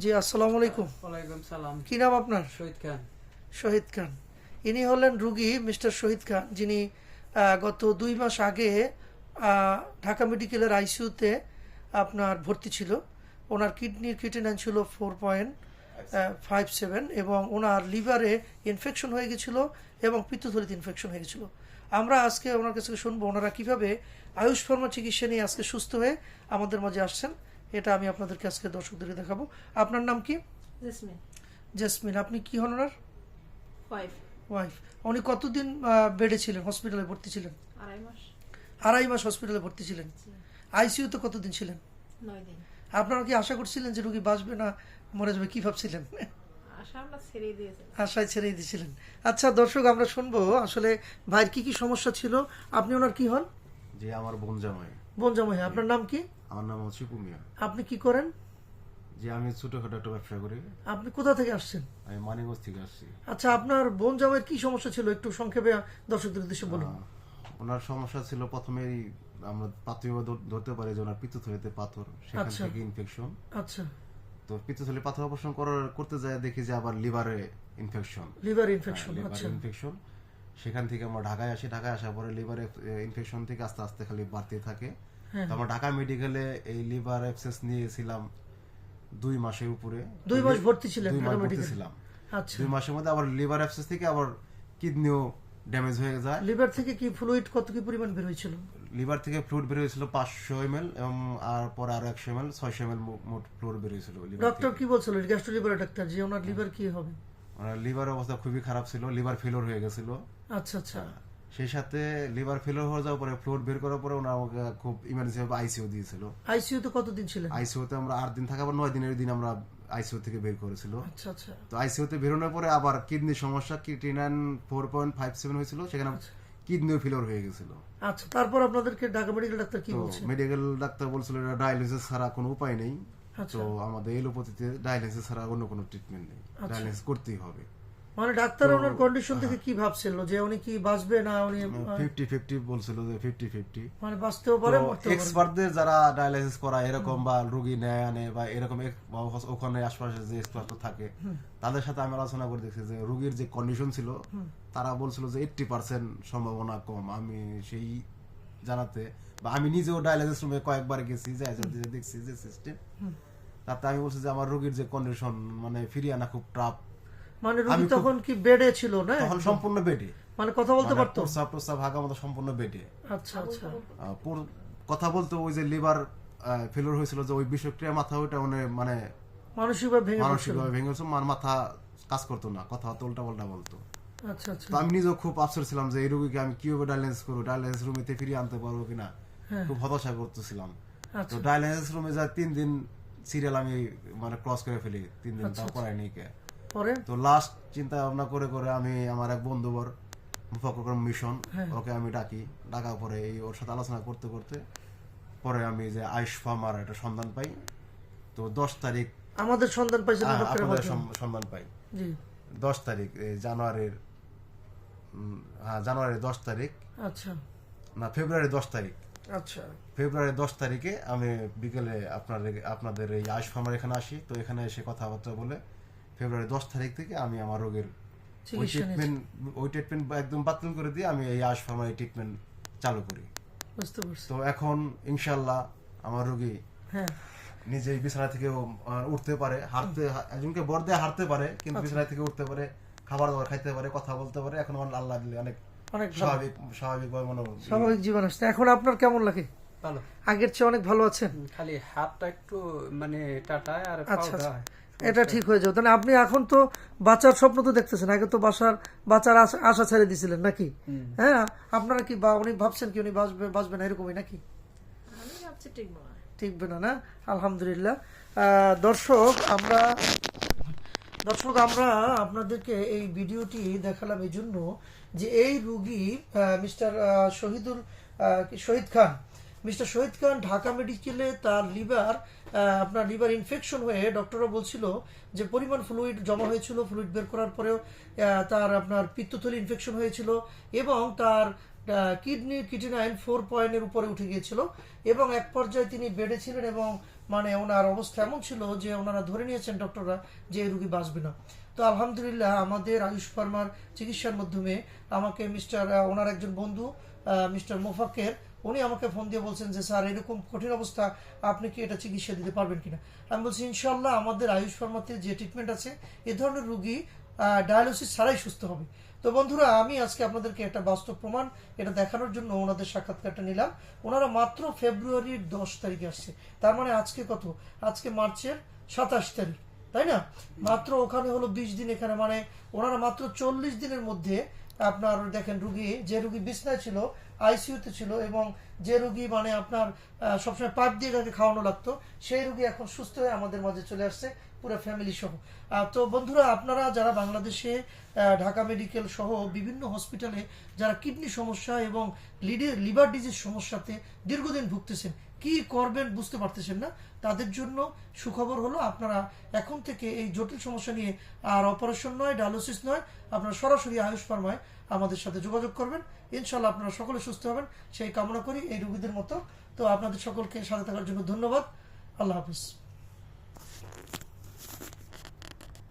জি আসসালামু আলাইকুম। ওয়ালাইকুম সালাম। কি নাম আপনার? শহীদ খান। শহীদ খান। ইনি হলেন রুগী মিস্টার শহীদ খান যিনি গত দুই মাস আগে ঢাকা মেডিকেলের আইসিইউতে আপনার ভর্তি ছিল। ওনার কিডনির কিটিনাইন ছিল ফোর পয়েন্ট ফাইভ সেভেন এবং ওনার লিভারে ইনফেকশন হয়ে গেছিল এবং পিত্তথলিতে ইনফেকশন হয়ে গেছিল। আমরা আজকে ওনার কাছে শুনব ওনারা কীভাবে আয়ুষ ফার্মা চিকিৎসা নিয়ে আজকে সুস্থ হয়ে আমাদের মাঝে আসছেন। এটা আমি আপনাদেরকে আজকে দর্শকদেরকে দেখাবো। আপনার নাম কি? জেসমিন। জেসমিন আপনি কি হন ওনার ফাইভ ওয়াইফ। উনি কতদিন বেডে ছিলেন হসপিটালে ভর্তি ছিলেন? আড়াই মাস। আড়াই মাস হসপিটালে ভর্তি ছিলেন? আইসিইউতে কতদিন ছিলেন? নয় দিন। আপনারা কি আশা করছিলেন যে রুগী বাঁচবে না মরে যাবে? কি ভাবছিলেন? আশা ছেড়ে দিয়েছে আশায় ছেড়েই দিয়েছিলেন। আচ্ছা দর্শক আমরা শুনব আসলে ভাইয়ের কি কি সমস্যা ছিল? আপনি ওনার কি হন? যে আমার বোন জামাই। বনজামাই আপনার নাম কি? আমার নাম হচ্ছে কুমিয়া। আপনি কি করেন? যে আমি ছোটখাটো একটা ব্যবসা করি। আপনি কোথা থেকে আসছেন? আমি মানিগঞ্জ থেকে আসছি। আচ্ছা আপনার বোন জামাইয়ের কি সমস্যা ছিল? একটু সংক্ষেপে দর্শকদের উদ্দেশ্যে বলুন। ওনার সমস্যা ছিল প্রথমেই আমরা প্রাথমিক ধরতে পারি যে ওনার পিত্তথলিতে পাথর সেখান আচ্ছা। থেকে ইনফেকশন আচ্ছা। তো পিত্তথলি পাথর অপারেশন করার করতে যায় দেখি যে আবার লিভারে ইনফেকশন লিভার ইনফেকশন আচ্ছা। ইনফেকশন সেখান থেকে আমরা ঢাকায় আসি। ঢাকায় আসার পরে লিভারে ইনফেকশন থেকে আস্তে আস্তে খালি বাড়তে থাকে। আমরা ঢাকা মেডিকেলে এই লিভার অ্যাক্সেস নিয়েছিলাম দুই মাসের উপরে। দুই মাস ভর্তি ছিলেন দুই মাস ভর্তি ছিলাম। আচ্ছা। দুই মাসের মধ্যে আবার লিভার অ্যাপসেস থেকে আবার কিডনিও ড্যামেজ হয়ে যায়। লিভার থেকে কি ফ্লুইড কত কি পরিমাণ বের হয়েছিল? লিভার থেকে ফ্লুইড বের হয়েছিল পাঁচশো এম এল এবং আর পরে আরও একশো এম এল ছয়শো এম এল মোট ফ্লুইড বের হয়েছিল ডক্টর কি বলছিল? গ্যাস্ট্রো লিভার ডাক্তার যে ওনার লিভার কি হবে? ওনার লিভার অবস্থা খুবই খারাপ ছিল লিভার ফেলোর হয়ে গেছিল। আচ্ছা আচ্ছা। সেই সাথে লিভার ফেলোর হয়ে যাওয়ার পরে ফ্লুইড বের করার পরে ওনার আমাকে খুব ইমার্জেন্সি ভাবে আইসিইউ দিয়েছিল। আইসিইউ তো কতদিন ছিলেন? আইসিইউতে আমরা আট দিন থাকার পর নয় দিনের দিন আমরা আইসিইউ থেকে বের করেছিল। আচ্ছা আচ্ছা। তো আইসিইউতে বেরোনোর পরে আবার কিডনি সমস্যা kidney nine four point five seven হয়েছিল সেখানে কিডনি ফেলোর হয়ে গেছিল। আচ্ছা তারপর আপনাদেরকে ঢাকা মেডিকেল ডাক্তার কি তো বলছে? মেডিকেল ডাক্তার বলছিল এটা ডায়ালিসিস ছাড়া কোনো উপায় নেই। আচ্ছা। তো আমাদের এলোপ্যাথিতে ডায়ালিসিস ছাড়া অন্য কোনো ট্রিটমেন্ট নেই। আচ্ছা। ডায়ালিসিস করতেই হবে। মানে ডাক্তার ওনার কন্ডিশন থেকে কি ভাবছিল? যে উনি কি বাঁচবে না উনি ফিফটি ফিফটি বলছিল যে ফিফটি ফিফটি মানে বাঁচতেও পারে এক্সপার্টদের যারা ডায়ালিসিস করা এরকম বা রুগী নেয় আনে বা এরকম ওখানে আশপাশে যে এক্সপার্ট থাকে তাদের সাথে আমি আলোচনা করে দেখছি যে রুগীর যে কন্ডিশন ছিল তারা বলছিল যে এইটটি পার্সেন্ট সম্ভাবনা কম। আমি সেই জানাতে বা আমি নিজেও ডায়ালাইসিস রুমে কয়েকবার গেছি দেখছি যে সিস্টেম তাতে আমি বলছি যে আমার রোগীর যে কন্ডিশন মানে ফিরিয়ে আনা খুব টাফ মানে রুগী তখন কি বেডে ছিল না তখন সম্পূর্ণ বেডে। মানে কথা বলতে পারতো? প্রস্রাব প্রস্রাব মতো সম্পূর্ণ বেডে। আচ্ছা আচ্ছা। কথা বলতে ওই যে লিভার ফেলোর হয়েছিল যে ওই বিষক্রিয়া মাথা ওইটা মানে মানে মানসিকভাবে ভেঙে মানসিকভাবে ভেঙে গেছে মাথা কাজ করতো না কথা হতো উল্টা পাল্টা বলতো। আচ্ছা আচ্ছা। তো আমি নিজেও খুব আফসোস ছিলাম যে এই রোগীকে আমি কীভাবে ডায়ালিসিস করব? ডায়ালিসিস রুমেতে ফিরিয়ে আনতে পারব কিনা? খুব হতাশা করতেছিলাম। তো আচ্ছা রুমে যা তিন দিন সিরিয়াল আমি মানে ক্রস করে ফেলি তিন দিন তাও করাইনি কে। পরে? তো লাস্ট চিন্তা ভাবনা করে করে আমি আমার এক বন্ধুবর মুফাকুর মিশন ওকে আমি ডাকি। ডাকার পরে এই ওর সাথে আলোচনা করতে করতে পরে আমি যে আয়ুষ ফার্মার একটা সন্ধান পাই। তো দশ তারিখ আমাদের সন্ধান আপনাদের সন্ধান পাই। দশ তারিখ জানুয়ারির হ্যাঁ জানুয়ারির দশ তারিখ। আচ্ছা। না ফেব্রুয়ারি দশ তারিখ। আচ্ছা। ফেব্রুয়ারি দশ তারিখে আমি বিকেলে আপনার আপনাদের এই আয়ুষ ফার্মার এখানে আসি। তো এখানে এসে কথাবার্তা বলে ফেব্রুয়ারি দশ তারিখ থেকে আমি আমার রোগের ওই ট্রিটমেন্ট ওই ট্রিটমেন্ট একদম বাতিল করে দিয়ে আমি এই ফার্মার এই ট্রিটমেন্ট চালু করি। তো এখন ইনশাল্লাহ আমার রোগী হ্যাঁ। নিজেই বিছানা থেকে উঠতে পারে হাঁটতে একজনকে বর দিয়ে হাঁটতে পারে কিন্তু আচ্ছা। বিছানা থেকে উঠতে পারে খাবার দাবার খাইতে পারে কথা বলতে পারে এখন আমার আল্লাহ দিলে অনেক অনেক। স্বাভাবিক মনে স্বাভাবিক জীবন আসছে। এখন আপনার কেমন লাগে? ভালো। আগের চেয়ে অনেক ভালো আছেন খালি হাতটা একটু মানে টাটায় আর আচ্ছা আচ্ছা। এটা ঠিক হয়ে যাবে। তাহলে আপনি এখন তো বাচ্চার স্বপ্ন তো দেখতেছেন। আগে তো বাসার বাচ্চার আশা- ছেড়ে দিছিলেন নাকি? হ্যাঁ আপনারা কি বা উনি ভাবছেন কি উনি বাঁচবে বাঁচবে না এরকমই নাকি? ঠিকবে না। না আলহামদুলিল্লাহ। দর্শক আমরা দর্শক আমরা আপনাদেরকে এই ভিডিওটি দেখালাম এই জন্য যে এই রুগী মিস্টার শহীদুল আহ, শহীদ খান মিস্টার শহীদ খান, ঢাকা মেডিকেলে তার লিভার আপনার লিভার ইনফেকশন হয়ে ডক্টররা বলছিল যে পরিমাণ ফ্লুইড জমা হয়েছিল ফ্লুইড বের করার পরেও তার আপনার পিত্তথলি ইনফেকশন হয়েছিল এবং তার কিডনি কিটিনাইন ফোর পয়েন্টের উপরে উঠে গিয়েছিল এবং এক পর্যায়ে তিনি বেডে ছিলেন এবং মানে ওনার অবস্থা এমন ছিল যে ওনারা ধরে নিয়েছেন ডক্টররা যে রুগী বাঁচবে না। তো আলহামদুলিল্লাহ আমাদের আয়ুষ ফার্মার চিকিৎসার মাধ্যমে আমাকে মিস্টার ওনার একজন বন্ধু মিস্টার মোফাক্কের, উনি আমাকে ফোন দিয়ে বলছেন যে, স্যার, এরকম কঠিন অবস্থা আপনি কি এটা চিকিৎসা দিতে পারবেন কিনা? আমি বলছি ইনশাল্লাহ আমাদের আয়ুষ ফার্মাতে যে ট্রিটমেন্ট আছে, এ ধরনের রুগী ডায়ালিসিস ছাড়াই সুস্থ হবে। তো বন্ধুরা, আমি আজকে আপনাদেরকে একটা বাস্তব প্রমাণ এটা দেখানোর জন্য ওনাদের সাক্ষাৎকারটা নিলাম। ওনারা মাত্র ফেব্রুয়ারির দশ তারিখে আসছে। তার মানে আজকে কত? আজকে মার্চের সাতাশ তারিখ। তাই না? মাত্র ওখানে হলো বিশ দিন এখানে মানে ওনারা মাত্র চল্লিশ দিনের মধ্যে আপনার দেখেন রুগী, যে রুগী বিছনায় ছিল আইসিইউতে ছিল এবং যে রুগী মানে আপনার সবসময় পাইপ দিয়ে তাকে খাওয়ানো লাগতো, সেই রুগী এখন সুস্থ হয়ে আমাদের মাঝে চলে আসছে, পুরো ফ্যামিলি সহ। তো বন্ধুরা, আপনারা যারা বাংলাদেশে ঢাকা মেডিকেল সহ বিভিন্ন হসপিটালে যারা কিডনি সমস্যা এবং লিডে- লিভার ডিজিজ সমস্যাতে দীর্ঘদিন ভুগতেছেন কি করবেন বুঝতে পারতেছেন না। তাদের জন্য সুখবর হলো আপনারা এখন থেকে এই জটিল সমস্যা নিয়ে আর অপারেশন নয় ডায়ালিসিস নয়, আপনারা সরাসরি আয়ুষ ফার্মায় আমাদের সাথে যোগাযোগ করবেন। ইনশাল্লাহ আপনারা সকলে সুস্থ হবেন। সেই কামনা করি এই রুগীদের মতো। তো আপনাদের সকলকে সাথে থাকার জন্য ধন্যবাদ। আল্লাহ হাফিজ।